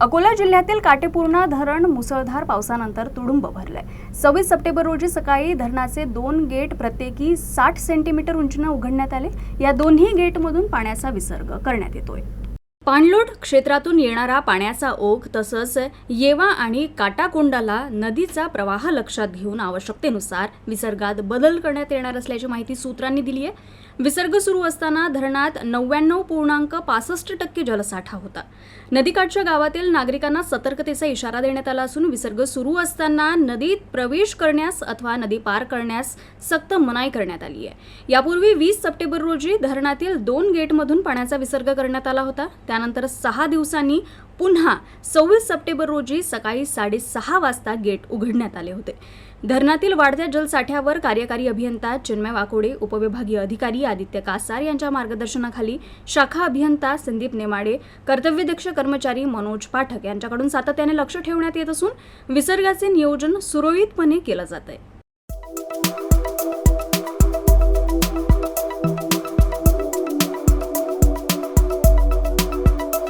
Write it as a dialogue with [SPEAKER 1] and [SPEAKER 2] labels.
[SPEAKER 1] अकोला जिल्ह्यातील काटेपूर्णा धरण मुसळधार पावसानंतर तुडुंब भरलंय. सव्वीस सप्टेंबर रोजी सकाळी धरणाचे दोन गेट प्रत्येकी साठ सेंटीमीटर उंचीनं उघडण्यात आले. या दोन्ही गेटमधून पाण्याचा विसर्ग करण्यात येतोय. पाणलोट क्षेत्रातून येणारा पाण्याचा ओघ तसंच येवा आणि काटाकोंडाला नदीचा प्रवाह लक्षात घेऊन आवश्यकतेनुसार विसर्गात बदल करण्यात येणार असल्याची माहिती सूत्रांनी दिली आहे विसर्ग सुरू असताना धरणात नव्याण्णव पूर्णांक पासष्ट टक्के जलसाठा होता. नदीकाठच्या गावातील नागरिकांना सतर्कतेचा इशारा देण्यात आला असून विसर्ग सुरू असताना नदीत प्रवेश करण्यास अथवा नदी पार करण्यास सक्त मनाई करण्यात आली आहे. यापूर्वी वीस सप्टेंबर रोजी धरणातील दोन गेटमधून पाण्याचा विसर्ग करण्यात आला होता. त्यानंतर सहा दिवसांनी पुन्हा सव्वीस सप्टेंबर रोजी सकाळी साडेसहा वाजता गेट उघडण्यात आले होते. धरणातील वाढत्या जलसाठ्यावर कार्यकारी अभियंता चिन्मय वाकोडे उपविभागीय अधिकारी आदित्य कासार यांच्या मार्गदर्शनाखाली शाखा अभियंता संदीप नेमाडे कर्तव्यदक्ष कर्मचारी मनोज पाठक यांच्याकडून सातत्याने लक्ष ठेवण्यात येत असून विसर्गाचे नियोजन सुरळीतपणे केलं जात आहे